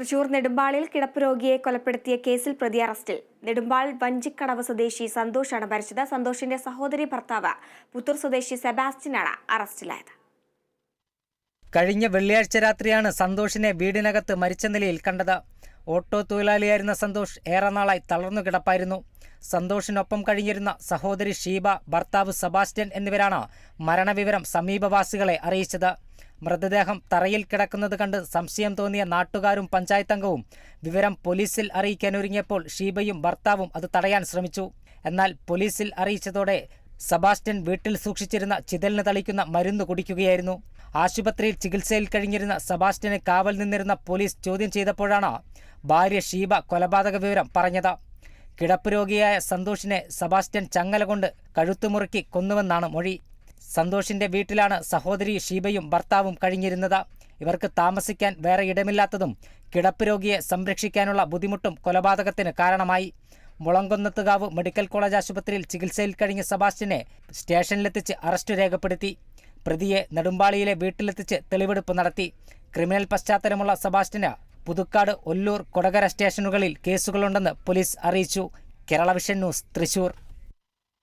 തൃശൂർ നെടുമ്പാളിൽ കിടപ്പ് രോഗിയെ കൊലപ്പെടുത്തിയ കേസിൽ പ്രതി അറസ്റ്റിൽ. നെടുമ്പാൾ വഞ്ചിക്കടവ് സ്വദേശി സന്തോഷാണ് മരിച്ചത്. സന്തോഷിന്റെ സഹോദരി ഭർത്താവ് പുത്തൂർ സ്വദേശി സെബാസ്റ്റ്യനാണ് അറസ്റ്റിലായത്. കഴിഞ്ഞ വെള്ളിയാഴ്ച രാത്രിയാണ് സന്തോഷിനെ വീടിനകത്ത് മരിച്ച നിലയിൽ കണ്ടത്. ഓട്ടോ തൊഴിലാളിയായിരുന്ന സന്തോഷ് ഏറെ നാളായി തളർന്നു കിടപ്പായിരുന്നു. സന്തോഷിനൊപ്പം കഴിഞ്ഞിരുന്ന സഹോദരി ഷീബ ഭർത്താവ് സെബാസ്റ്റ്യൻ എന്നിവരാണ് മരണവിവരം സമീപവാസികളെ അറിയിച്ചത്. മൃതദേഹം തറയിൽ കിടക്കുന്നത് കണ്ട് സംശയം തോന്നിയ നാട്ടുകാരും പഞ്ചായത്തംഗവും വിവരം പോലീസിൽ അറിയിക്കാൻ ഒരുങ്ങിയപ്പോൾ ഷീബയും ഭർത്താവും അത് തടയാൻ ശ്രമിച്ചു. എന്നാൽ പോലീസിൽ അറിയിച്ചതോടെ സെബാസ്റ്റ്യൻ വീട്ടിൽ സൂക്ഷിച്ചിരുന്ന ചിതലിന് തളിക്കുന്ന മരുന്ന് കുടിക്കുകയായിരുന്നു. ആശുപത്രിയിൽ ചികിത്സയിൽ കഴിഞ്ഞിരുന്ന സെബാസ്റ്റ്യന് കാവൽ നിന്നിരുന്ന പോലീസ് ചോദ്യം ചെയ്തപ്പോഴാണ് ഭാര്യ ഷീബ കൊലപാതക വിവരം പറഞ്ഞത്. കിടപ്പ് രോഗിയായ സന്തോഷിനെ സെബാസ്റ്റ്യൻ ചങ്ങല കൊണ്ട് കഴുത്തുമുറുക്കി കൊന്നുവെന്നാണ് മൊഴി. സന്തോഷിന്റെ വീട്ടിലാണ് സഹോദരി ഷീബയും ഭർത്താവും കഴിഞ്ഞിരുന്നത്. ഇവർക്ക് താമസിക്കാൻ വേറെ ഇടമില്ലാത്തതും കിടപ്പ് രോഗിയെ സംരക്ഷിക്കാനുള്ള ബുദ്ധിമുട്ടും കൊലപാതകത്തിന് കാരണമായി. മുളങ്കൊന്നത്തുകാവ് മെഡിക്കൽ കോളേജ് ആശുപത്രിയിൽ ചികിത്സയിൽ കഴിഞ്ഞ സെബാസ്റ്റ്യനെ സ്റ്റേഷനിലെത്തിച്ച് അറസ്റ്റ് രേഖപ്പെടുത്തി. പ്രതിയെ നെടുമ്പാളിയിലെ വീട്ടിലെത്തിച്ച് തെളിവെടുപ്പ് നടത്തി. ക്രിമിനൽ പശ്ചാത്തലമുള്ള സെബാസ്റ്റ്യന് പുതുക്കാട് ഒല്ലൂർ കൊടകര സ്റ്റേഷനുകളിൽ കേസുകളുണ്ടെന്ന് പോലീസ് അറിയിച്ചു. Kerala vision news Thrissur.